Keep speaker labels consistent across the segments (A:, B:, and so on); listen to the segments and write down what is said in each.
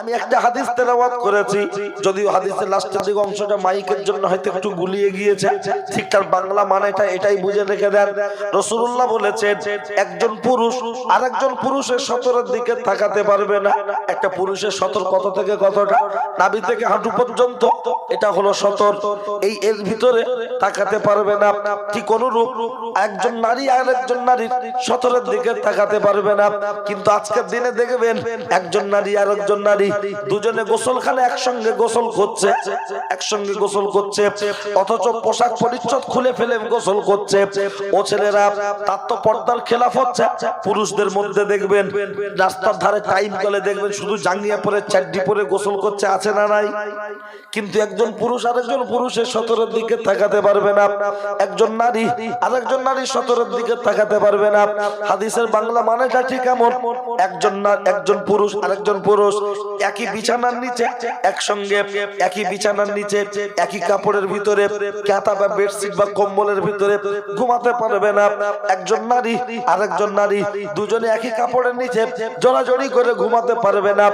A: আমি একটা হাদিস তেলাওয়াত করেছি, যদিও হাদিসের লাস্টের দিকে অংশটা মাইকের জন্য হয়তো একটু গুলিয়ে গিয়েছে, ঠিক তার বাংলা মানেটা এটাই বুঝে রেখে দেন। রসুল্লাহ বলেছেন, একজন পুরুষ আর একজন পুরুষের সতরের দিকে তাকাতে পারবে না। একটা পুরুষের সতর কত থেকে কতটা? নাভি থেকে হাঁটু পর্যন্ত এটা হলো সতর। এই এর ভিতরে তাকাতে পারবে না। ঠিক অনুরূপ, একজন নারী আর একজন নারীর সতরের দিকে তাকাতে পারবে না। কিন্তু আজকের দিনে দেখবেন, একজন নারী আর একজন নারী দুজনে গোসলখানে একসঙ্গে গোসল করছে, একসঙ্গে গোসল করছে, অথচ পোশাক পরিচ্ছদ খুলে ফেলে গোসল করছে। ও ছেলেরা, তার তো পর্দার খেলাফ হচ্ছে। পুরুষদের মধ্যে দেখবেন, রাস্তার ধারে টাইম কলে দেখবেন, শুধু জাঙ্গিয়া পরে, চাড্ডি পরে গোসল করছে, আছে না নাই? কিন্তু একজন পুরুষ আরেকজন পুরুষের সতরের দিকে তাকাতে পারবে না। একজন নারী আরেকজন নারী সতরের দিকে তাকাতে পারবে না। হাদিসের বাংলা মানেটা ঠিক এমন, একজন একজন পুরুষ, আরেকজন পুরুষ। একই বিছানার নিচে, একসঙ্গে একই বিছানার নিচে, একই কাপড়ের ভিতরে কাঁথা বা বেডশিট বা কম্বলের ভিতরে ঘুমাতে পারবে না। একজন নারী, আরেকজন নারী, দুজনে একই কাপড়ের নিচে জড়াজড়ি করে ঘুমাতে পারবে না।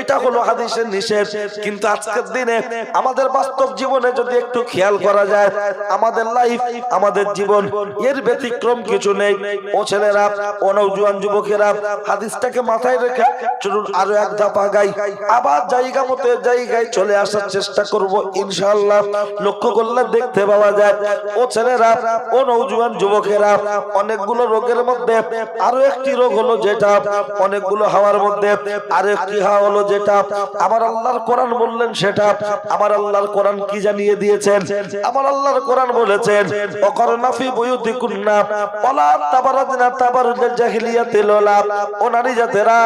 A: এটা হলো হাদিসের নিষেধ। কিন্তু আজকের দিনে আমাদের বাস্তব জীবনে যদি একটু খেয়াল করা যায়, আমাদের লাইফ আমাদের জীবন, এর ব্যতিক্রম কিছু নেই। ও ছেলেরা, ও নৌজুয়ান যুবকেরা, হাদিসটাকে মাথায় রেখে চলুন আরও এক ধাপা আবার জায়গা মতো জায়গায় চলে আসার চেষ্টা করব, ইনশাআল্লাহ। লক্ষ্য করলে দেখতে পাওয়া যায়, ও ছেলেরা, ও নৌজুয়ান যুবকেরা, অনেকগুলো রোগের মধ্যে, আরও একটি রোগ হলো যেটা, অনেকগুলো হাওয়ার মধ্যে, আরও একটি হাওয়া হলো যেটা, আমার আল্লাহর কোরআন বললেন সেটা, আমার আল্লাহর কোরআন কি জানিয়ে দিয়েছেন? আমার আল্লাহর কোরআন বলেছেন অকরনা ফি বুয়ুতিকুন্না, ওয়ালা তাবারাজনা তাবারুজাল জাহিলিয়াতিল ওলা ও নারী জাতেরা,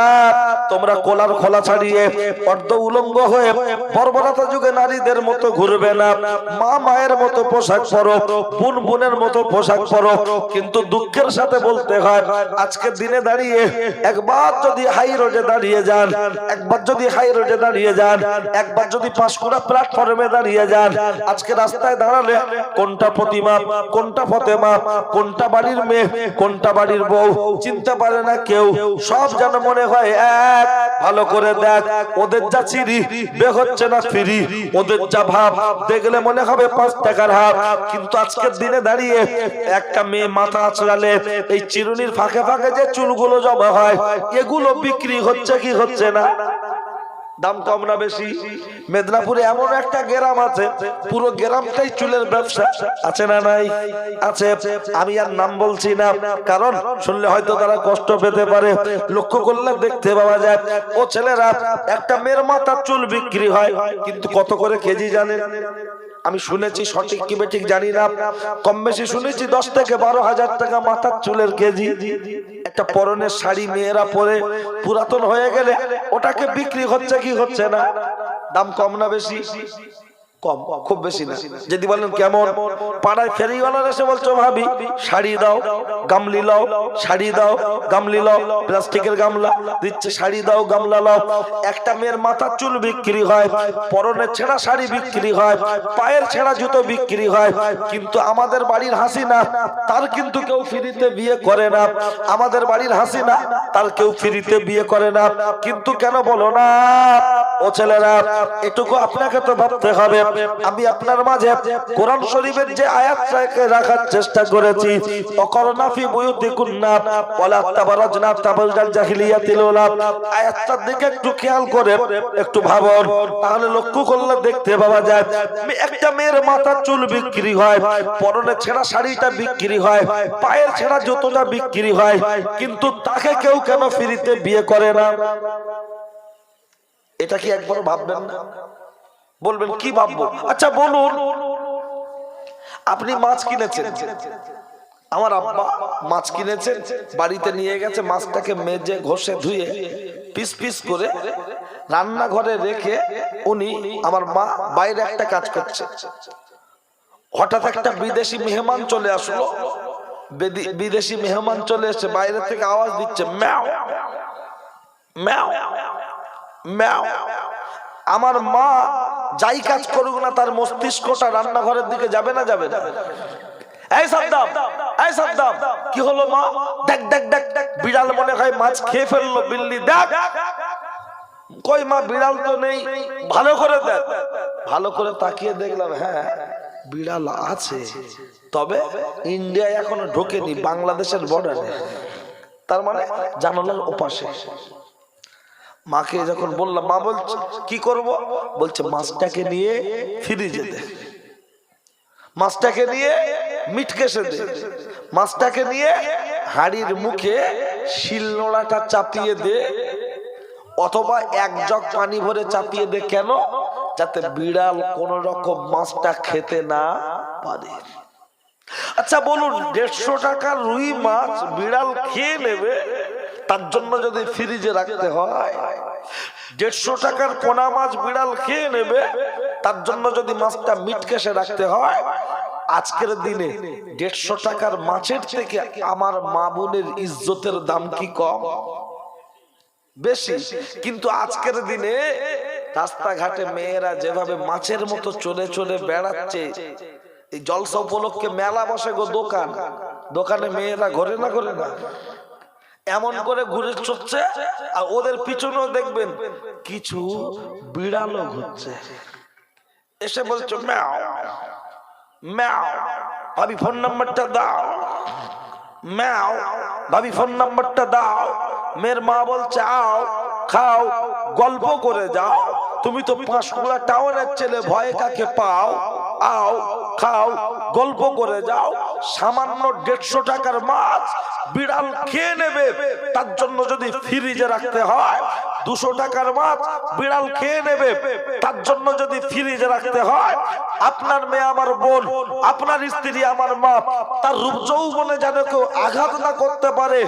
A: তোমরা কোলার খোলা ছাড়িয়ে অর্ধ উলঙ্গ হয়ে বর্বরতা যুগে নারীদের মতো ঘুরবে না। মা মায়ের মতো পোশাক পরো, বোন বোনের মতো পোশাক পরো। কিন্তু দুঃখের সাথে বলতে হয় দিনে দাঁড়িয়ে একবার যদি হাই রোডে দাঁড়িয়ে যান, একবার যদি হাই রোডে দাঁড়িয়ে যান, একবার যদি প্ল্যাটফর্মে দাঁড়িয়ে যান, আজকে রাস্তায় দাঁড়ালে কোনটা প্রতিমা, কোনটা ফতেমা, কোনটা বাড়ির মেয়ে, কোনটা বাড়ির বউ, চিনতে পারে না কেউ। সব যেন মনে হয়, এক, ভালো করে দেখ ওদের যা চিরি বে হচ্ছে না ফিরি। ওদের যা ভাব, দেখলে মনে হবে পাঁচ টাকার হাত কিন্তু আজকের দিনে দাঁড়িয়ে একটা মেয়ে মাথা আছড়ালে এই চিরুনির ফাঁকে ফাঁকে যে চুলগুলো জমা হয়, এগুলো বিক্রি হচ্ছে কি হচ্ছে না? দাম কম না বেশি? মেদিনীপুরে এমন একটা গ্রাম আছে, পুরো গ্রামটাই চুলের ব্যবসা। আছে না নাই? আছে। আমি আর নাম বলছি না। কারণ শুনলে হয়তো তারা কষ্ট পেতে পারে। লক্ষ্য করলে দেখতে পাওয়া যায়, ও ছেলেরা একটা মেয়ের মাথার চুল বিক্রি হয়, কিন্তু কত করে কেজি জানেন আমি শুনেছি সঠিক কি বেঠিক জানি না। কম বেশি শুনেছি দশ থেকে বারো হাজার টাকা মাথার চুলের কেজি। একটা পরনের শাড়ি মেয়েরা পরে পুরাতন হয়ে গেলে ওটাকে বিক্রি হচ্ছে কি হচ্ছে না? দাম কম না বেশি? কম খুব বেশি না। যদি বলেন কেমন পাড়ায় ফেরিওয়ালার এসে বলছো ভাবি শাড়ি দাও গামলি লাও শাড়ি দাও গামলি লাও প্লাস্টিকের গামলা দিচ্ছে শাড়ি দাও গামলা লাও। একটা মেয়ের মাথার চুল বিক্রি হয় পরনের ছেঁড়া শাড়ি বিক্রি হয় পায়ের ছেঁড়া জুতো বিক্রি হয় কিন্তু আমাদের বাড়ির হাসি না তার কিন্তু কেউ ফ্রিতে বিয়ে করে না। আমাদের বাড়ির হাসি না তার কেউ ফ্রিতে বিয়ে করে না। কিন্তু কেন বলো না? ও ছেলেরা এটুকু আপনাকে তো ভাবতে হবে। আমি আপনার মাঝে কোরআন শরীফের যে আয়াতটাকে রাখার চেষ্টা করেছি। অকরনাফি বুয়ুতিকুন্না, ওয়ালা তাবারাজনা তাবারুজাল জাহিলিয়াতিল উলা আয়াতটার দিকে একটু খেয়াল করে, একটু ভাবুন তাহলে লক্ষ্য করলে দেখতে পাওয়া যায় একটা মেয়ের মাথার চুল বিক্রি হয়, পরনে ছেঁড়া শাড়িটা বিক্রি হয়, পায়ের ছেঁড়া জুতোটা বিক্রি হয়, কিন্তু তাকে কেউ কেন ফ্রিতে বিয়ে করে না? এটা কি একবার ভাববেন না? বলবেন কি ভাববো আচ্ছা বলুন আপনি মাছ কিনেছেন আমার আব্বা মাছ কিনেছেন বাড়িতে নিয়ে গেছে মাছটাকে মেজে ঘষে ধুয়ে পিস পিস করে রান্নাঘরে রেখে উনি আমার মা বাইরে একটা কাজ করছে হঠাৎ একটা বিদেশি মেহমান চলে আসলো বিদেশি মেহমান চলে এসে বাইরে থেকে আওয়াজ দিচ্ছে ম্যাও ম্যাও ম্যাও আমার মা যাই কাজ করুক না, তার মস্তিষ্কটা রান্নাঘরের দিকে যাবে না যাবে না। এই সাদ্দাম এই সাদ্দাম, কি হলো মা? দেখ দেখ দেখ দেখ, বিড়াল মনে হয় মাছ খেয়ে ফেলল, বিল্লি, দেখ। কই মা, বিড়াল তো নেই। ভালো করে দেখ। ভালো করে তাকিয়ে দেখলাম হ্যাঁ বিড়াল আছে। তবে ইন্ডিয়া এখনও ঢোকেনি, বাংলাদেশের বর্ডারে তার মানে জানালার ওপাশে। মাকে যখন বললাম মা বলছে কি করব? বলছে মাছটাকে নিয়ে ফ্রিজে দে। মাছটাকে নিয়ে মিট কেসে দে। মাছটাকে নিয়ে হাড়ির মুখে শিলনোড়াটা চাপিয়ে দে। অথবা এক জগ পানি ভরে চাপিয়ে দে। কেন? যাতে বিড়াল কোন রকম মাছটা খেতে না পারে। আচ্ছা বলুন দেড়শো টাকার রুই মাছ বিড়াল খেয়ে নেবে? তার জন্য যদি ফ্রিজে রাখতে হয়, দেড়শো টাকার পোনা মাছ বিড়াল খেয়ে নেবে, তার জন্য যদি মাছটা মিট কেসে রাখতে হয়, আজকের দিনে দেড়শো টাকার মাছের থেকে আমার মা বোনের ইজ্জতের দাম কি কম? বেশি। কিন্তু আজকের দিনে রাস্তাঘাটে মেয়েরা যেভাবে মাছের মতো চলে চলে বেড়াচ্ছে, এই জলসা উপলক্ষে মেলা বসে গো দোকান। দোকানে মেয়েরা ঘরে না ঘরে না। এমন করে ঘুরে চড়ছে আর ওদের পিছনেও দেখবেন কিছু বিড়ালও ঘুরছে এসে বলছো ম্যাও ম্যাও ভাবি ফোন নাম্বারটা দাও ম্যাও ভাবি ফোন নাম্বারটা দাও মেয়ের মা বলছে আও খাও গল্প করে যাও তুমি তো পাঁশকুড়া টাউনের ছেলে ভয়ে কাকে পাও আও খাও গল্প করে যাও সামান্য দেড়শো টাকার মাছ বিড়াল খেয়ে নেবে, তার জন্য যদি ফ্রিজে রাখতে হয়, দুশো টাকার মাছ বিড়াল খেয়ে নেবে, তার জন্য যদি ফ্রিজে রাখতে হয়, আপনার মেয়ে আমার বোন, আপনার স্ত্রী আমার মা, তার রূপ যৌবনে যেন কেউ আঘাত না করতে পারে,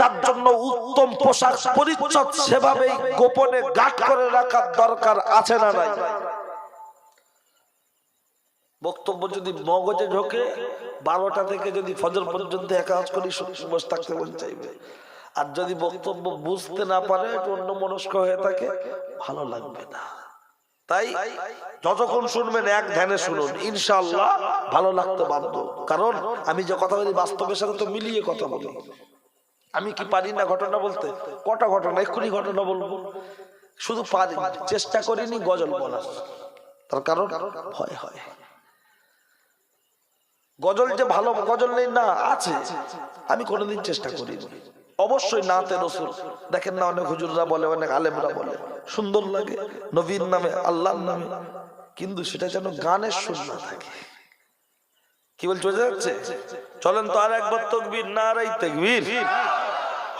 A: তার জন্য উত্তম পোশাক পরিচ্ছদ সেভাবেই গোপনে গাঠ করে রাখার দরকার আছে না নাই? বক্তব্য যদি মগজে ঢোকে, বারোটা থেকে যদি ফজর পর্যন্ত একাজ করি বসে থাকতে মন চাইবে। আর যদি বক্তব্য বুঝতে না পারে অন্য মনস্ক হয়ে থাকে, ভালো লাগবে না। তাই যতক্ষণ শুনবেন, এক ধ্যানে শুনুন। ইনশাল্লাহ ভালো লাগতে বাধ্য। কারণ আমি যে কথা বলি, বাস্তবের সাথে তো মিলিয়ে কথা বলি। আমি কি পারি না ঘটনা বলতে? কটা ঘটনা? এক্ষুনি ঘটনা বলব। শুধু পারি চেষ্টা করিনি, গজল বলার। তার কারণ ভয় হয়। গজল যে ভালো গজল নেই না আছে। আমি কোনোদিন চেষ্টা করিনি। অবশ্যই নাতে রসুল। দেখেন না অনেক হুজুররা বলে অনেক আলেমরা বলে। সুন্দর লাগে। নবীর নামে আল্লাহর নামে। কিন্তু সেটা যেন গানের সুর না থাকে। কি বলছে বোঝা যাচ্ছে? চলেন তো আর একবার তকবীর না রাই তকবীর।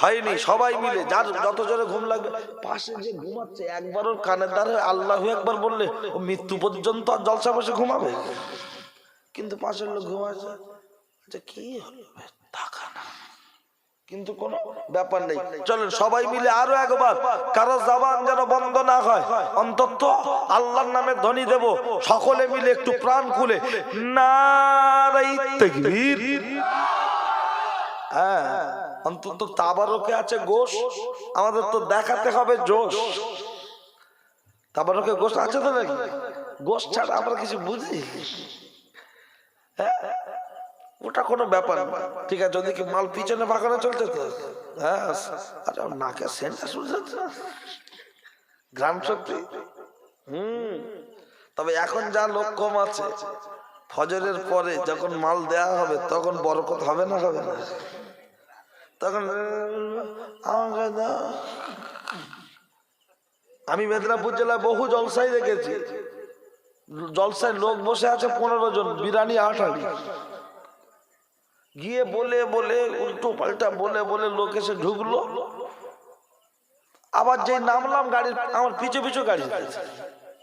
A: হয়নি সবাই মিলে যার যত জোরে ঘুম লাগবে পাশে যে ঘুমাচ্ছে একবার ওর কানের দ্বারে আল্লাহ একবার বললে ও মৃত্যু পর্যন্ত আর জলসা বসে ঘুমাবে? কিন্তু পাশের লোক ঘুমাচ্ছে আচ্ছা কি হলো? টাকা না। কিন্তু কোনো ব্যাপার নেই। চলেন, সবাই মিলে আরও একবার। কারও জবান যেন বন্ধ না হয়। অন্তত আল্লাহর নামে ধ্বনি দেব। সকলে মিলে একটু প্রাণ খুলে। নারাই তাকবীর। হ্যাঁ অন্তত তাবারকে আছে গোশ। আমাদের তো দেখাতে হবে জোশ। তাবারকে গোশ আছে তো নাকি? গোশ ছাড়া আমরা কিছু বুঝি? ওটা কোনো ব্যাপার না। ঠিক আছে, যদি কি মাল পিছনে বাগানে চলছে তো হ্যাঁ ওর নাকে সেন্টটা শুনছে তো? গ্রাম শক্তি। হুম। তবে এখন যা লোক কম আছে, ফজরের পরে যখন মাল দেয়া হবে, তখন বরকত হবে না হবে না? তখন, আমাকে। আমি মেদিনীপুর জেলায় বহু জলসাই দেখেছি। জলসায় লোক বসে আছে পনেরো জন বিরানি আঠারি গিয়ে বলে বলে, উল্টো পাল্টা বলে বলে লোক এসে ঢুকলো। আবার যেই নামলাম গাড়ির, আমার পিছু পিছু গাড়ি।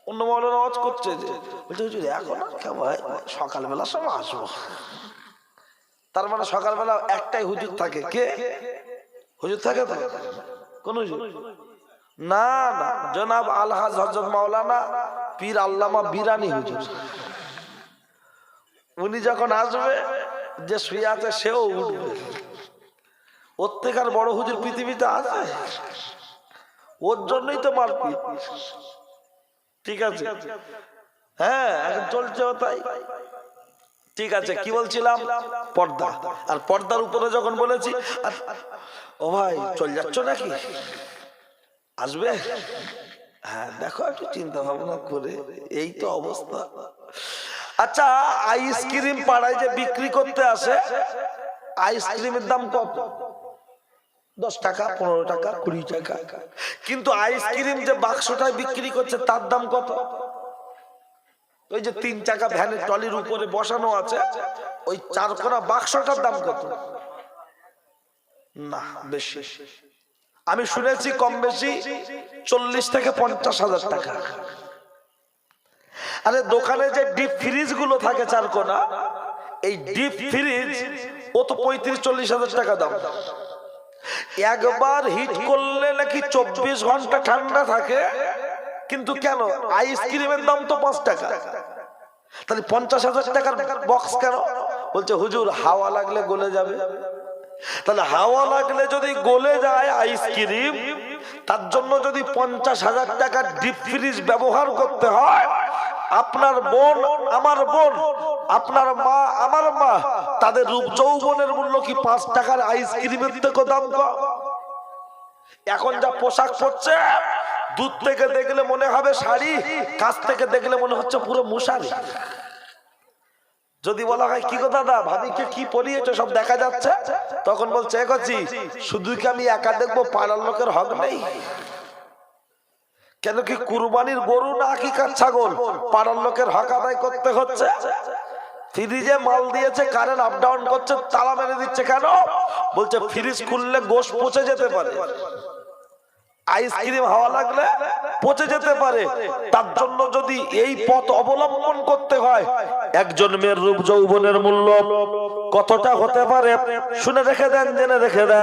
A: অন্য মহলের আওয়াজ করছে যে, বলছে, হুজুর, এখন সকালবেলার সময় আসব। তার মানে সকালবেলা একটাই হুজুর থাকে। কে? হুজুর থাকে তো? কোন হুজুর? না না, জনাব আলহাজ হজরত মাওলানা পীর আল্লামা বিরানি হুজুর। উনি যখন আসবে, যে শুয়ে আছে সেও উঠবে। ওর থেকে আর বড় হুজুর পৃথিবীতে আছে? ওর জন্যই তো মারপিট। ঠিক আছে? হ্যাঁ এখন চলছে তাই। ঠিক আছে, কি বলছিলাম? পর্দা। আর পর্দার উপরে যখন বলেছি ও ভাই, চল যাচ্ছ নাকি? আসবে? হ্যাঁ দেখো, একটু চিন্তা ভাবনা করে, এই তো অবস্থা। আচ্ছা আইসক্রিম পাড়ায় যে বিক্রি করতে আসে আইসক্রিমের দাম কত? দশ টাকা, পনেরো টাকা, কুড়ি টাকা। কিন্তু আইসক্রিম যে বাক্সটায় বিক্রি করছে, তার দাম কত? ওই যে তিন চাকা ভ্যানের টলির উপরে বসানো আছে, ওই চার কোনা বাক্সটার দাম কত? না, বেশি। আমি শুনেছি কম বেশি চল্লিশ থেকে পঞ্চাশ হাজার টাকা। আরে দোকানে যে ডিপ ফ্রিজগুলো থাকে চার কোনা এই ডিপ ফ্রিজ ও তো পঁয়ত্রিশ, চল্লিশ হাজার টাকা দাম। একবার হিট করলে নাকি চব্বিশ ঘণ্টা ঠান্ডা থাকে, কিন্তু কেন? আইসক্রিমের দাম তো পাঁচ টাকা। তাহলে পঞ্চাশ হাজার টাকার বক্স কেন? বলছে, হুজুর, হাওয়া লাগলে গলে যাবে। তাহলে হাওয়া লাগলে যদি গলে যায় আইসক্রিম, তার জন্য যদি পঞ্চাশ হাজার টাকার ডিপ ফ্রিজ ব্যবহার করতে হয়, আপনার বোন, আমার বোন, আপনার মা, আমার মা, তাদের রূপ যৌবনের মূল্য কি পাঁচ টাকার আইসক্রিমের থেকে দাম এখন যা পোশাক পরছে দূর থেকে দেখলে মনে হবে শাড়ি, কাছ থেকে দেখলে মনে হচ্ছে পুরো মশারি। যদি বলা হয়, কি কথা দা ভাবিকে কি পরিয়েছে, সব দেখা যাচ্ছে? তখন বলছে করছি শুধু কি আমি একা দেখব, পাড়ার লোকের হক নেই। কেন কি কুরবানির গরু না আকিকার ছাগল? পাড়ার লোকের হক আদায় করতে হচ্ছে? ফ্রিজে মাল দিয়েছে কারেন্ট আপ ডাউন করছে, তালা মেরে দিচ্ছে কেন? বলছে, ফ্রিজ খুললে গোশ পচে যেতে পারে। আইসক্রিম হাওয়া লাগলে পচে যেতে পারে। তার জন্য যদি এই পথ অবলম্বন করতে হয়, একজন মেয়ের রূপ যৌবনের মূল্য কতটা হতে পারে? শুনে রেখে দেন, জেনে রেখে দেন।